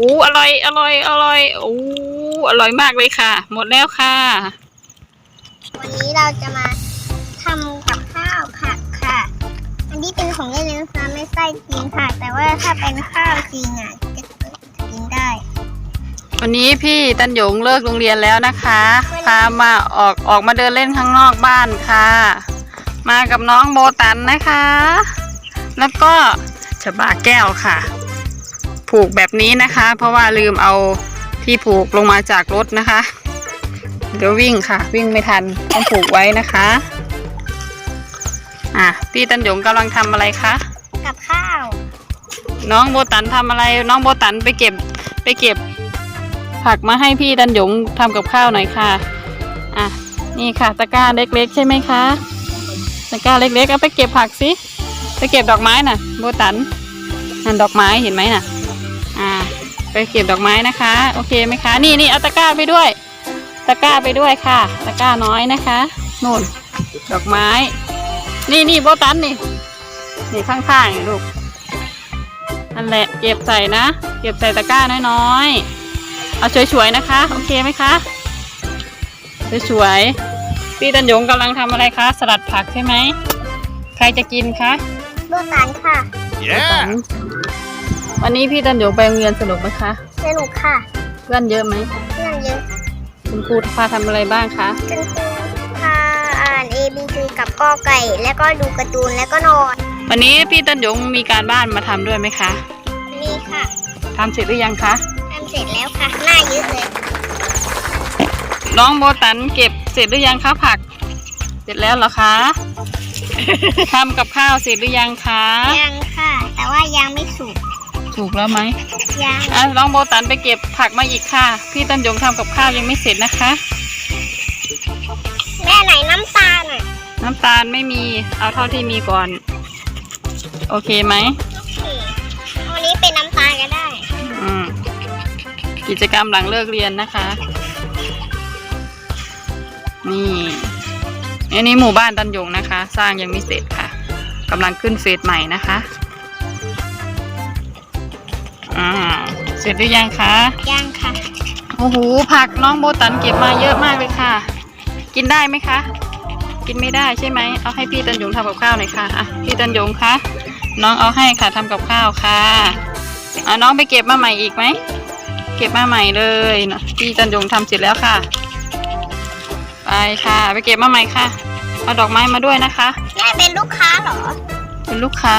โอ้อร่อย อร่อย อร่อยโอ้อร่อยมากเลยค่ะ หมดแล้วค่ะ วันนี้เราจะมาทำกับข้าวผักค่ะ อันนี้เป็นของเล่นนะคะไม่ใช่จริงค่ะ แต่ว่าถ้าเป็นข้าวจริงอะจะกินได้ วันนี้พี่ตันหยงเลิกโรงเรียนแล้วนะคะ พามาออกออกมาเดินเล่นข้างนอกบ้านค่ะ มากับน้องโบตันนะคะ แล้วก็ฉบาแก้วค่ะ ผูกแบบนี้นะคะ เพราะว่าลืมเอาที่ผูกลงมาจากรถนะคะ เดี๋ยววิ่งค่ะ วิ่งไม่ทันต้องผูกไว้นะคะอะพี่ตันหยงกำลังทำอะไรคะกับข้าว น้องโบตันทำอะไร น้องโบตันไปเก็บไปเก็บ ผักมาให้พี่ดันหยงทำกับข้าวหน่อยค่ะอะนี่ค่ะตะกร้าเล็กๆ ใช่ไหมคะตะกร้าเล็กๆเอาไปเก็บผักสิไปเก็บดอกไม้น่ะ โบตันนั่นดอกไม้เห็นไหมน่ะอ่า ไปเก็บดอกไม้นะคะ โอเคไหมคะนี่นี่เอาตะกร้าไปด้วย ตะกร้าไปด้วยค่ะ ตะกร้าน้อยนะคะนู่นดอกไม้ นี่นี่โบตันนี่นี่ข้างๆนี่ลูกนั่นแหละเก็บใส่นะ เก็บใส่ตะกร้าน้อยๆเอาสวยๆนะคะ โอเคไหมคะสวยๆพี่ตันหยงกำลังทำอะไรคะ สลัดผักใช่ไหมใครจะกินคะโบตันค่ะตัน วันนี้พี่ตันหยงไปโรงเรียนสนุกไหมคะ สนุกค่ะ เพื่อนเยอะไหม เพื่อนเยอะคุณครูพาทำอะไรบ้างคะคุณครูพาอ่าน A B C กับกอไก่ แล้วก็ดูการ์ตูนแล้วก็นอน วันนี้พี่ตันหยงมีการบ้านมาทำด้วยไหมคะนี่ค่ะทำเสร็จหรือยังคะทำเสร็จแล้วค่ะ หน้าเยอะเลยน้องโบตันเก็บเสร็จหรือยังคะผัก เสร็จแล้วเหรอคะ ทำกับข้าวเสร็จหรือยังคะ ยังค่ะ แต่ว่ายังไม่ สุกถูกแล้วไหมยังอะน้องโบตันไปเก็บผักมาอีกค่ะ พี่ตันยงทำกับข้าวยังไม่เสร็จนะคะ แม่ไหนน้ำตาลอะน้ำตาลไม่มี เอาเท่าที่มีก่อน โอเคไหมโอเควันนี้เป็นน้ำตาลก็ได้ อืม กิจกรรมหลังเลิกเรียนนะคะ นี่อันนี้หมู่บ้านตันยงนะคะ สร้างยังไม่เสร็จค่ะกำลังขึ้นเฟสใหม่นะคะ อ่า เสร็จหรือยังคะ ยังค่ะ โอ้โห ผักน้องโบตันเก็บมาเยอะมากเลยค่ะ กินได้ไหมคะ กินไม่ได้ใช่ไหม เอาให้พี่ตันยงทำกับข้าวหน่อยค่ะอะ พี่ตันยงคะ น้องเอาให้ค่ะทำกับข้าวค่ะอะน้องไปเก็บมาใหม่อีกไหม เก็บมาใหม่เลยนะพี่ตันยงทำเสร็จแล้วค่ะ ไปค่ะ ไปเก็บมาใหม่ค่ะ เอาดอกไม้มาด้วยนะคะ แม่เป็นลูกค้าเหรอ เป็นลูกค้า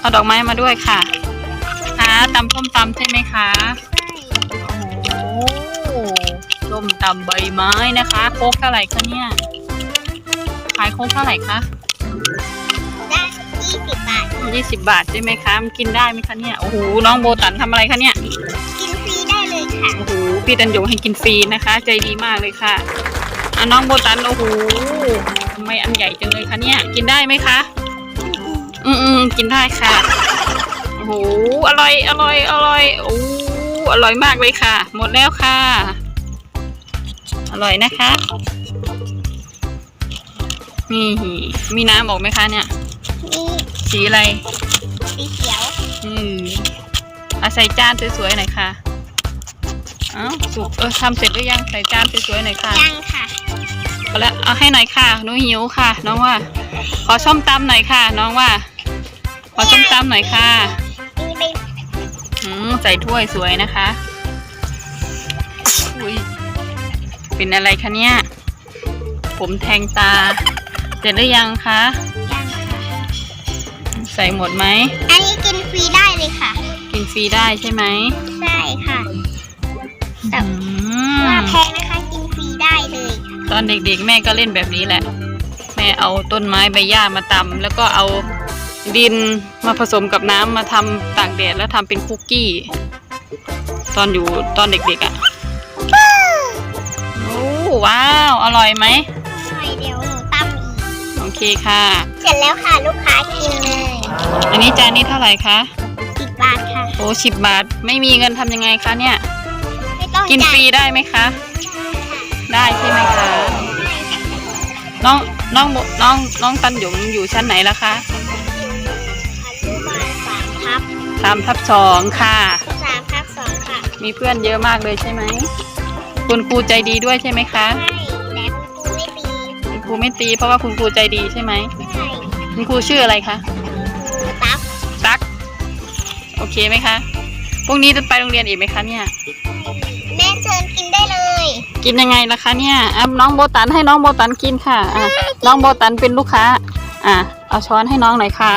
เอาดอกไม้มาด้วยค่ะ ค่ะตำส้มตำใช่ไหมคะใช่โอ้ส้มตำใบไม้นะคะ โคกเท่าไหร่คะเนี่ยขายโคกเท่าไหร่คะได้ยี่สิบบาทยี่สิบบาทใช่ไหมคะมันกินได้ไหมคะเนี่ยโอ้โหน้องโบตันทำอะไรคะเนี่ยกินฟรีได้เลยค่ะโอ้โหพี่ตันยงให้กินฟรีนะคะ ใจดีมากเลยค่ะอะน้องโบตันโอ้โหทำไมอันใหญ่จังเลยคะเนี่ย กินได้ไหมคะ อืมอืมกินได้ค่ะ โอ้โหอร่อยอร่อยอร่อยโอ้อร่อยมากเลยค่ะ หมดแล้วค่ะ อร่อยนะคะนี่มีน้ำออกไหมคะเนี่ย นี่สีอะไรสีเขียวอืมเอาใส่จานสวยๆหน่อยค่ะเอ้าสุกเออทำเสร็จหรือยังใส่จานสวยๆหน่อยค่ะยังค่ะเอาละเอาให้หน่อยค่ะหนูหิวค่ะ น้องว่า ขอส้มตำหน่อยค่ะ น้องว่า ขอส้มตำหน่อยค่ะมีไปอืม ใส่ถ้วยสวยนะคะอุ้ยเป็นอะไรคะเนี่ย ผมแทงตา เสร็จหรือยังคะ ยังค่ะ ใส่หมดไหม อันนี้กินฟรีได้เลยค่ะ กินฟรีได้ใช่ไหมใช่ค่ะแต่อืว่ามแพงนะคะ กินฟรีได้เลยค่ะตอนเด็กๆ แม่ก็เล่นแบบนี้แหละ แม่เอาต้นไม้ใบหญ้ามาตำแล้วก็เอา ดินมาผสมกับน้ำมาทำตากแดดแล้วทำเป็นคุกกี้ ตอนอยู่ตอนเด็กๆอะ่ะโอ้ว้าว อร่อยไหมหน่อยเดี๋ยวหนูตั้มอีก โอเคค่ะ เสร็จแล้วค่ะลูกค้ากินเลยอันนี้จานนี้เท่าไหร่คะสิบบาทค่ะ โอ้สิบบาท ไม่มีเงินทำยังไงคะเนี่ย ไม่ต้องกินจ่ายฟรีได้ไหมคะ ได้ใช่ไหมคะ น้องน้องโบน้องน้องตันหยงอยู่ชั้นไหนแล้วคะ สามทับสามทับสองค่ะสามทับสองค่ะมีเพื่อนเยอะมากเลยใช่ไหมคุณครูใจดีด้วยใช่ไหมคะใช่แต่คุณครูไม่ตีคุณครูไม่ตีเพราะว่าคุณครูใจดีใช่ไหมใช่คุณครูชื่ออะไรคะครูตั๊กตั๊กโอเคไหมคะพรุ่งนี้จะไปโรงเรียนอีกไหมคะเนี่ยแม่เชิญกินได้เลย กินยังไงล่ะคะเนี่ยอะน้องโบตันให้น้องโบตันกินค่ะอะน้องโบตันเป็นลูกค้า อะเอาช้อนให้น้องหน่อยค่ะ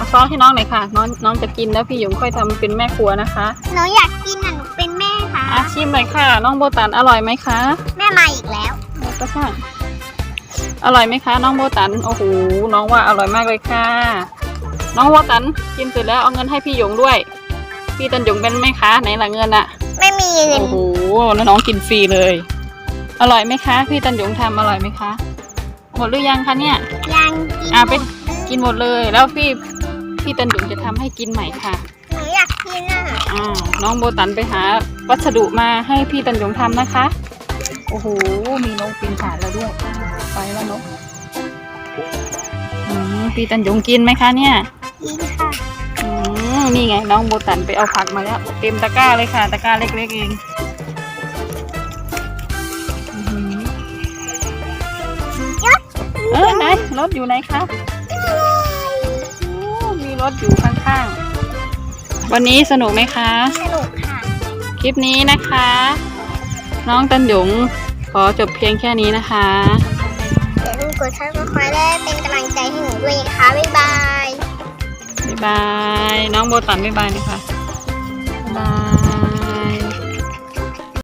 เอาช้อนให้น้องหน่อยค่ะ น้องน้องจะกินแล้วพี่หยงค่อยทำเป็นแม่ครัวนะคะหนูอยากกินอะหนูเป็นแม่ค่ะอะชิมหน่อยค่ะ น้องโบตันอร่อยไหมคะแม่มาอีกแล้ว ก็ใช่อร่อยไหมคะ น้องโบตันโอ้โหน้องว่าอร่อยมากเลยค่ะ น้องโบตันกินเสร็จแล้วเอาเงินให้พี่หยงด้วย พี่ตันหยงเป็นไหมคะไหนล่ะเงินอะ ไม่มีเลยโอ้โหแล้วน้องกินฟรีเลย อร่อยไหมคะ พี่ตันหยงทำอร่อยไหมคะ หมดหรือยังคะเนี่ย ยังกินอะไป หมดกินหมดเลย แล้วพี่ พี่ตันหยงจะทำให้กินใหม่ค่ะหนูอยากกินอะอ่าน้องโบตันไปหาวัสดุมาให้พี่ตันหยงทำนะคะ โอ้โห มีนกปีนผ่านแล้วด้วย ไปแล้วนกอืมพี่ตันหยงกินไหมคะเนี่ยกินค่ะอืมนี่ไงน้องโบตันไปเอาผักมาแล้ว เต็มตะกร้าเลยค่ะ ตะกร้าเล็กๆเองอื้อหือเออไหนรถอยู่ไหนคะโอ้มี รถอยู่ข้างๆ วันนี้สนุกไหมคะ สนุกค่ะ คลิปนี้นะคะ น้องตันหยงขอจบเพียงแค่นี้นะคะอย่าลืมกดซับสไครต์และเป็นกำลังใจให้หนูด้วยนะคะ บ๊ายบาย บ๊ายบาย น้องโบตันบ๊ายบายนะคะ บ๊ายบาย